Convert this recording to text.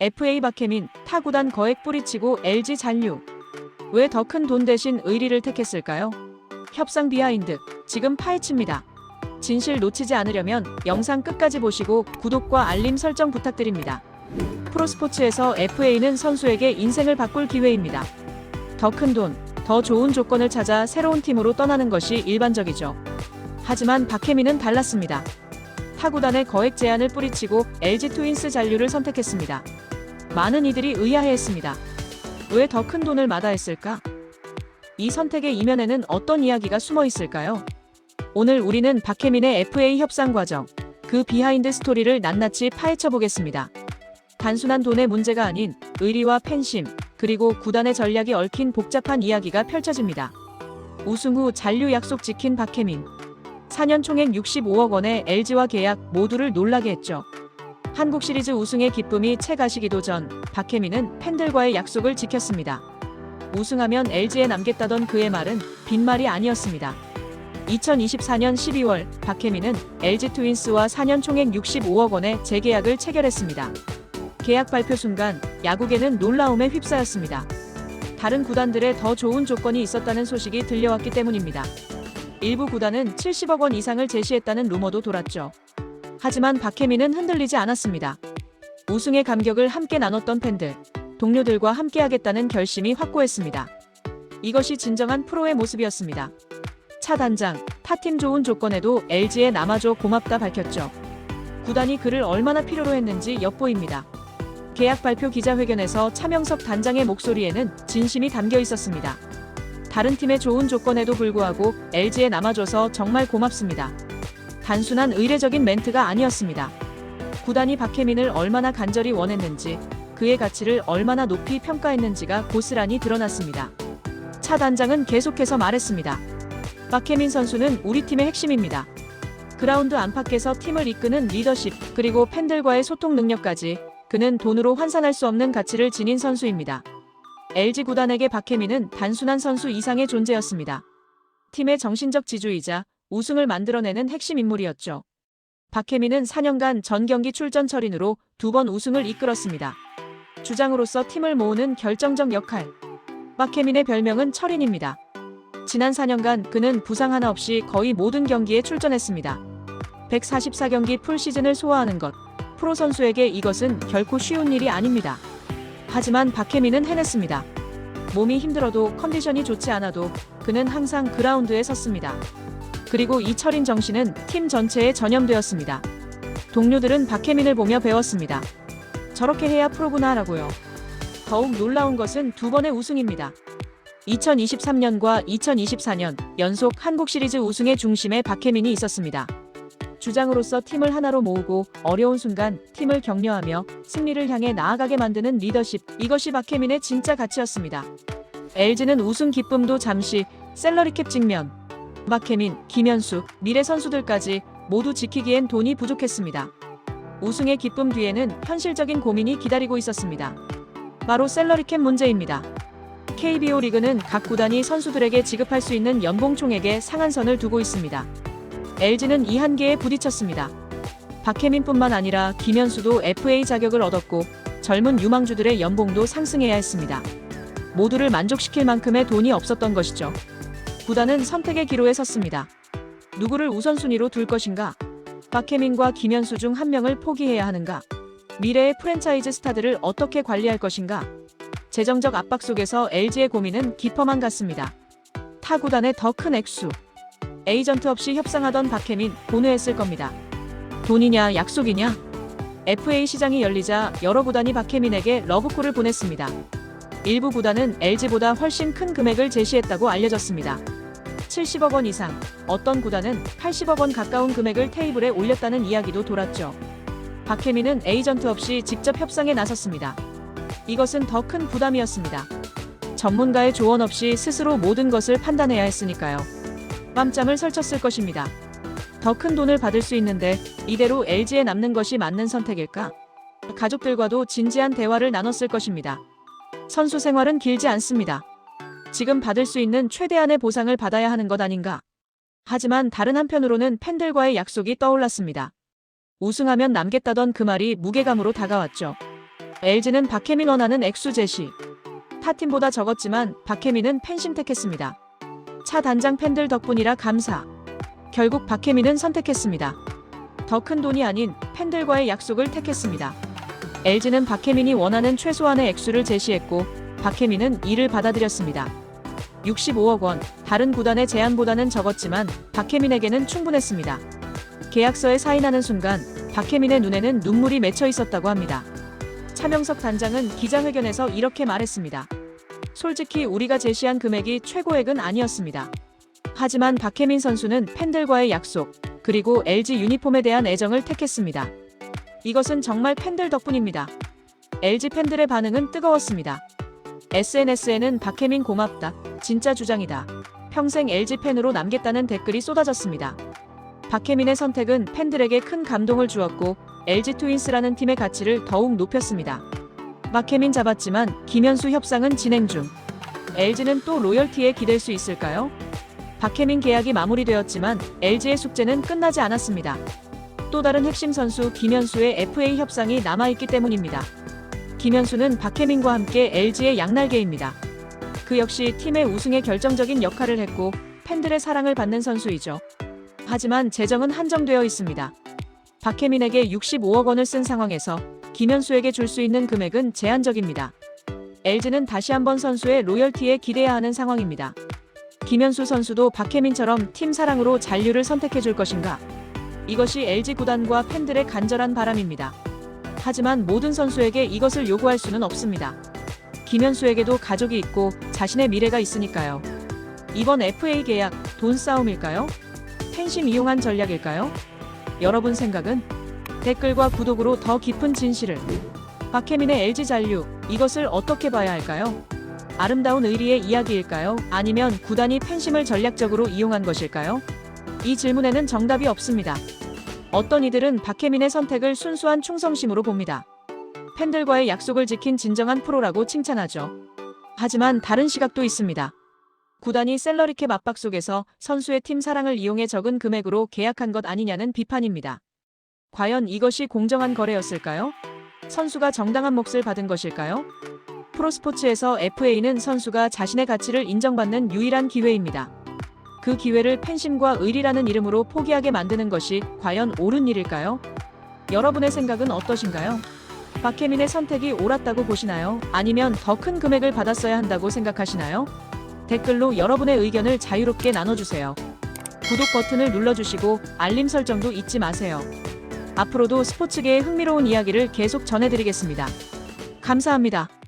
FA 박혜민 타구단 거액 뿌리치고 LG 잔류. 왜 더 큰 돈 대신 의리를 택했을까요? 협상 비하인드 지금 파헤칩니다. 진실 놓치지 않으려면 영상 끝까지 보시고 구독과 알림 설정 부탁드립니다. 프로스포츠에서 FA는 선수에게 인생을 바꿀 기회입니다. 더 큰 돈, 더 좋은 조건을 찾아 새로운 팀으로 떠나는 것이 일반적이죠. 하지만 박혜민은 달랐습니다. 타구단에 거액 제한을 뿌리치고 LG 트윈스 잔류를 선택했습니다. 많은 이들이 의아해했습니다. 왜 더 큰 돈을 마다했을까? 이 선택의 이면에는 어떤 이야기가 숨어 있을까요? 오늘 우리는 박혜민의 FA 협상 과정, 그 비하인드 스토리를 낱낱이 파헤쳐 보겠습니다. 단순한 돈의 문제가 아닌 의리와 팬심, 그리고 구단의 전략이 얽힌 복잡한 이야기가 펼쳐집니다. 우승 후 잔류 약속 지킨 박혜민. 4년 총액 65억 원의 LG와 계약 모두를 놀라게 했죠. 한국 시리즈 우승의 기쁨이 채 가시기도 전 박혜민은 팬들과의 약속을 지켰습니다. 우승하면 LG에 남겠다던 그의 말은 빈말이 아니었습니다. 2024년 12월 박혜민은 LG 트윈스와 4년 총액 65억 원의 재계약을 체결했습니다. 계약 발표 순간 야구계는 놀라움에 휩싸였습니다. 다른 구단들의 더 좋은 조건이 있었다는 소식이 들려왔기 때문입니다. 일부 구단은 70억 원 이상을 제시했다는 루머도 돌았죠. 하지만 박혜민은 흔들리지 않았습니다. 우승의 감격을 함께 나눴던 팬들, 동료들과 함께하겠다는 결심이 확고했습니다. 이것이 진정한 프로의 모습이었습니다. 차 단장, 타팀 좋은 조건에도 LG에 남아줘 고맙다 밝혔죠. 구단이 그를 얼마나 필요로 했는지 엿보입니다. 계약 발표 기자회견에서 차명석 단장의 목소리에는 진심이 담겨 있었습니다. 다른 팀의 좋은 조건에도 불구하고 LG에 남아줘서 정말 고맙습니다. 단순한 의례적인 멘트가 아니었습니다. 구단이 박혜민을 얼마나 간절히 원했는지, 그의 가치를 얼마나 높이 평가했는지가 고스란히 드러났습니다. 차 단장은 계속해서 말했습니다. 박혜민 선수는 우리 팀의 핵심입니다. 그라운드 안팎에서 팀을 이끄는 리더십, 그리고 팬들과의 소통 능력까지 그는 돈으로 환산할 수 없는 가치를 지닌 선수입니다. LG 구단에게 박혜민은 단순한 선수 이상의 존재였습니다. 팀의 정신적 지주이자 우승을 만들어내는 핵심 인물이었죠. 박혜민은 4년간 전 경기 출전 철인으로 두 번 우승을 이끌었습니다. 주장으로서 팀을 모으는 결정적 역할. 박혜민의 별명은 철인입니다. 지난 4년간 그는 부상 하나 없이 거의 모든 경기에 출전했습니다. 144경기 풀 시즌을 소화하는 것. 프로 선수에게 이것은 결코 쉬운 일이 아닙니다. 하지만 박혜민은 해냈습니다. 몸이 힘들어도 컨디션이 좋지 않아도 그는 항상 그라운드에 섰습니다. 그리고 이 철인 정신은 팀 전체에 전염되었습니다. 동료들은 박혜민을 보며 배웠습니다. 저렇게 해야 프로구나라고요. 더욱 놀라운 것은 두 번의 우승입니다. 2023년과 2024년 연속 한국 시리즈 우승의 중심에 박혜민이 있었습니다. 주장으로서 팀을 하나로 모으고 어려운 순간 팀을 격려하며 승리를 향해 나아가게 만드는 리더십 이것이 박혜민의 진짜 가치였습니다. LG는 우승 기쁨도 잠시 셀러리캡 직면 박혜민, 김현수, 미래 선수들까지 모두 지키기엔 돈이 부족했습니다. 우승의 기쁨 뒤에는 현실적인 고민이 기다리고 있었습니다. 바로 셀러리캡 문제입니다. KBO 리그는 각 구단이 선수들에게 지급할 수 있는 연봉 총액에 상한선을 두고 있습니다. LG는 이 한계에 부딪혔습니다. 박혜민뿐만 아니라 김현수도 FA 자격을 얻었고 젊은 유망주들의 연봉도 상승해야 했습니다. 모두를 만족시킬 만큼의 돈이 없었던 것이죠. 구단은 선택의 기로에 섰습니다. 누구를 우선순위로 둘 것인가? 박혜민과 김현수 중 한 명을 포기해야 하는가? 미래의 프랜차이즈 스타들을 어떻게 관리할 것인가? 재정적 압박 속에서 LG의 고민은 깊어만 갔습니다. 타 구단의 더 큰 액수. 에이전트 없이 협상하던 박혜민 고뇌했을 겁니다. 돈이냐 약속이냐? FA 시장이 열리자 여러 구단이 박혜민에게 러브콜을 보냈습니다. 일부 구단은 LG보다 훨씬 큰 금액을 제시했다고 알려졌습니다. 70억 원 이상, 어떤 구단은 80억 원 가까운 금액을 테이블에 올렸다는 이야기도 돌았죠. 박혜민은 에이전트 없이 직접 협상에 나섰습니다. 이것은 더 큰 부담이었습니다. 전문가의 조언 없이 스스로 모든 것을 판단해야 했으니까요. 밤잠을 설쳤을 것입니다. 더 큰 돈을 받을 수 있는데 이대로 LG에 남는 것이 맞는 선택일까? 가족들과도 진지한 대화를 나눴을 것입니다. 선수 생활은 길지 않습니다. 지금 받을 수 있는 최대한의 보상을 받아야 하는 것 아닌가? 하지만 다른 한편으로는 팬들과의 약속이 떠올랐습니다. 우승하면 남겠다던 그 말이 무게감으로 다가왔죠. LG는 박혜민 원하는 액수 제시. 타팀보다 적었지만 박혜민은 팬심 택했습니다. 차 단장 팬들 덕분이라 감사. 결국 박혜민은 선택했습니다. 더 큰 돈이 아닌 팬들과의 약속을 택했습니다. LG는 박혜민이 원하는 최소한의 액수를 제시했고 박혜민은 이를 받아들였습니다. 65억 원, 다른 구단의 제안보다는 적었지만 박혜민에게는 충분했습니다. 계약서에 사인하는 순간 박혜민의 눈에는 눈물이 맺혀 있었다고 합니다. 차명석 단장은 기자회견에서 이렇게 말했습니다. 솔직히 우리가 제시한 금액이 최고액은 아니었습니다. 하지만 박혜민 선수는 팬들과의 약속, 그리고 LG 유니폼에 대한 애정을 택했습니다. 이것은 정말 팬들 덕분입니다. LG 팬들의 반응은 뜨거웠습니다. SNS에는 박혜민 고맙다, 진짜 주장이다. 평생 LG 팬으로 남겠다는 댓글이 쏟아졌습니다. 박혜민의 선택은 팬들에게 큰 감동을 주었고 LG 트윈스라는 팀의 가치를 더욱 높였습니다. 박혜민 잡았지만 김현수 협상은 진행 중. LG는 또 로열티에 기댈 수 있을까요? 박혜민 계약이 마무리되었지만 LG의 숙제는 끝나지 않았습니다. 또 다른 핵심 선수 김현수의 FA 협상이 남아있기 때문입니다. 김현수는 박혜민과 함께 LG의 양날개입니다. 그 역시 팀의 우승에 결정적인 역할을 했고 팬들의 사랑을 받는 선수이죠. 하지만 재정은 한정되어 있습니다. 박혜민에게 65억 원을 쓴 상황에서 김현수에게 줄 수 있는 금액은 제한적입니다. LG는 다시 한번 선수의 로열티에 기대야 하는 상황입니다. 김현수 선수도 박혜민처럼 팀 사랑으로 잔류를 선택해 줄 것인가? 이것이 LG 구단과 팬들의 간절한 바람입니다. 하지만 모든 선수에게 이것을 요구할 수는 없습니다. 김현수에게도 가족이 있고 자신의 미래가 있으니까요. 이번 FA 계약 돈 싸움일까요? 팬심 이용한 전략일까요? 여러분 생각은? 댓글과 구독으로 더 깊은 진실을. 박혜민의 LG 잔류, 이것을 어떻게 봐야 할까요? 아름다운 의리의 이야기일까요? 아니면 구단이 팬심을 전략적으로 이용한 것일까요? 이 질문에는 정답이 없습니다. 어떤 이들은 박혜민의 선택을 순수한 충성심으로 봅니다. 팬들과의 약속을 지킨 진정한 프로라고 칭찬하죠. 하지만 다른 시각도 있습니다. 구단이 셀러리캡 압박 속에서 선수의 팀 사랑을 이용해 적은 금액으로 계약한 것 아니냐는 비판입니다. 과연 이것이 공정한 거래였을까요? 선수가 정당한 몫을 받은 것일까요? 프로스포츠에서 FA는 선수가 자신의 가치를 인정받는 유일한 기회입니다. 그 기회를 팬심과 의리라는 이름으로 포기하게 만드는 것이 과연 옳은 일일까요? 여러분의 생각은 어떠신가요? 박혜민의 선택이 옳았다고 보시나요? 아니면 더 큰 금액을 받았어야 한다고 생각하시나요? 댓글로 여러분의 의견을 자유롭게 나눠주세요. 구독 버튼을 눌러주시고 알림 설정도 잊지 마세요. 앞으로도 스포츠계의 흥미로운 이야기를 계속 전해드리겠습니다. 감사합니다.